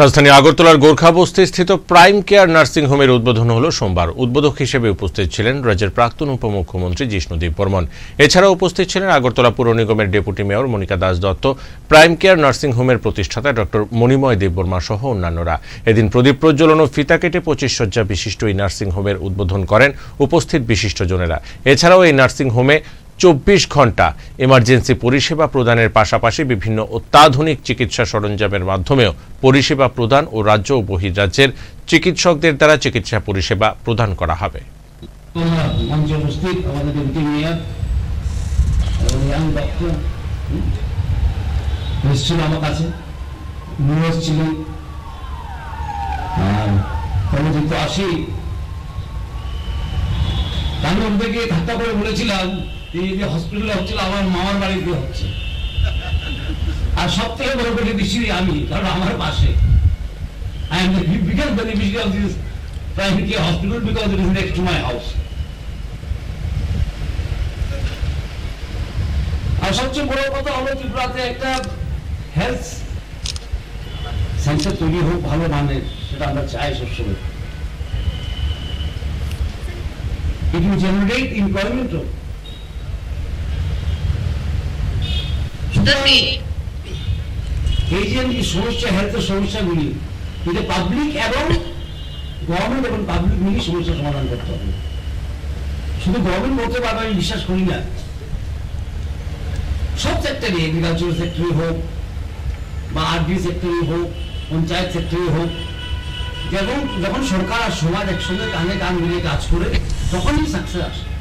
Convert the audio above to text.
রাজধানী আগরতলার গোর্খা বস্তি স্থিত প্রাইম কেয়ার নার্সিং হোমের উদ্বোধন হলো সোমবার। উদ্বোধক হিসেবে উপস্থিত ছিলেন রাজ্যের প্রাক্তন উপমুখ্যমন্ত্রী জিষ্ণুদীপ বর্মন। এছাড়াও উপস্থিত ছিলেন আগরতলা পুর নিগমের deputy mayor Monika Das Dutta, prime care nursing হোমের প্রতিষ্ঠাতা ডক্টর মণিময় দেববর্মা সহ অন্যান্যরা। এদিন প্রদীপ প্রজ্বলন ও ফিতা কেটে পঁচিশ শয্যা বিশিষ্ট এই নার্সিং হোমের উদ্বোধন করেন উপস্থিত বিশিষ্টজনেরা এছাড়াও এই নার্সিং হোমে চব্বিশ ঘণ্টা এমার্জেন্সি পরিষেবা প্রদানের পাশাপাশি বিভিন্ন অত্যাধুনিক চিকিৎসা সরঞ্জামের মাধ্যমেও পরিষেবা প্রদান ও রাজ্য ও বহির্রাজ্যের চিকিৎসকদের দ্বারা চিকিৎসা পরিষেবা প্রদান করা হবে। আমার কাছে। আসি ঠাট্টা করে বলেছিলাম যে হসপিটালে হচ্ছিল আমার মামার বাড়িতে হচ্ছে। আর সব থেকে বড় আমি, কারণ আমার পাশে। Biggest beneficiary of this private care hospital because it is next to my house. আর সবচেয়ে বড় কথা হলো ত্রিপুরাতে একটা হেলথ সেন্টার তৈরি হোক, ভালো মানের, সেটা আমরা চাই সবসময়। ইট উইল জেনারেট এমপ্লয়মেন্ট এই যে সমস্যা হেলথের সমস্যাগুলি এটা পাবলিক এবং গভর্নমেন্ট এবং পাবলিক মিলে সমস্যা সমাধান করতে হবে। শুধু গভর্নমেন্ট করতে পারবে আমি বিশ্বাস করি না। সব সেক্টরে এগ্রিকালচার সেক্টরে হোক বা আরডি সেক্টরে হোক পঞ্চায়েত সেক্টরে হোক যখন যখন সরকার আর সমাজ একসঙ্গে কানে কান মিলিয়ে কাজ করে তখনই সাকসেস আসে।